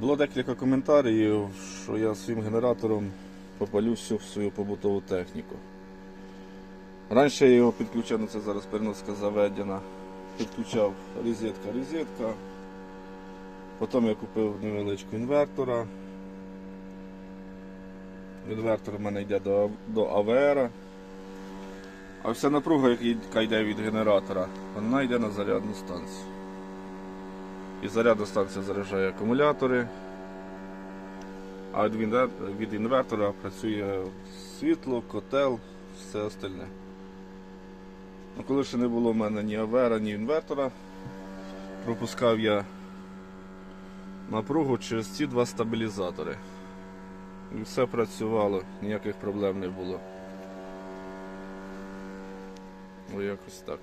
Було декілька коментарів, що я своїм генератором попалю всю свою побутову техніку. Раніше я його підключав, ну це зараз переноска заведена. Підключав розетка, розетка. Потім я купив невеличку інвертора. Інвертор у мене йде до, до АВР. А вся напруга, яка йде від генератора, вона йде на зарядну станцію. І зарядна станція заряджає акумулятори, а від інвертора працює світло, котел, все остальне. Ну, коли ще не було в мене ні авера, ні інвертора, пропускав я напругу через ці два стабілізатори. І все працювало, ніяких проблем не було. Ну, якось так.